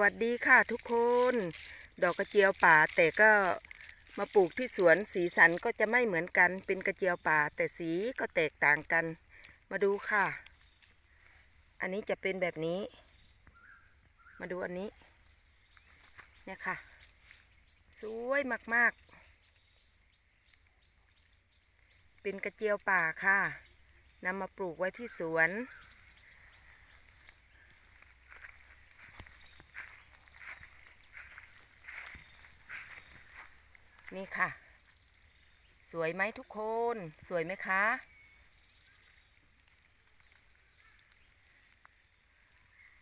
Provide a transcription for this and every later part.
วัสดีค่ะทุกคน ดอกกระเจียวป่าแต่ก็มาปลูกที่สวนสีสันก็จะไม่เหมือนกัน เป็นกระเจียวป่าแต่สีก็แตกต่างกัน มาดูค่ะ อันนี้จะเป็นแบบนี้ มาดูอันนี้ เนี่ยค่ะ สวยมากๆ เป็นกระเจียวป่าค่ะนำมาปลูกไว้ที่สวน นี่ค่ะ สวยไหมทุกคน สวยไหมคะ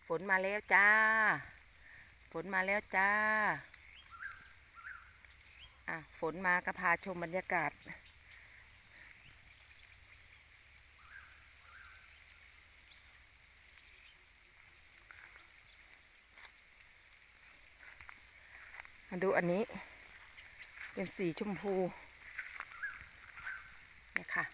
ฝนมาแล้วจ้าฝนมาแล้วจ้าอะฝนมาก็พาชมบรรยากาศมาดูอันนี้ เป็นสีชมพูนี่ค่ะ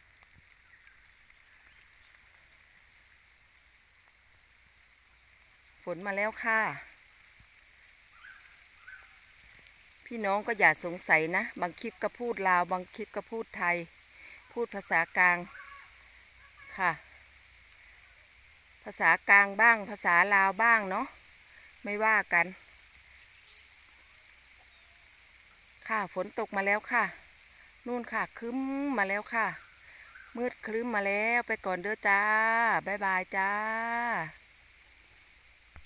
ฝนมาแล้วค่ะ พี่น้องก็อย่าสงสัยนะ บางคลิปก็พูดลาว บางคลิปก็พูดไทย พูดภาษากลางค่ะ ภาษากลางบ้าง ภาษาลาวบ้างเนาะ ไม่ว่ากัน ค่ะฝนตกมาแล้วค่ะ นู่นค่ะครึ้มมาแล้วค่ะ มืดครึ้มมาแล้วไปก่อนเด้อจ้า บ๊ายบายจ้า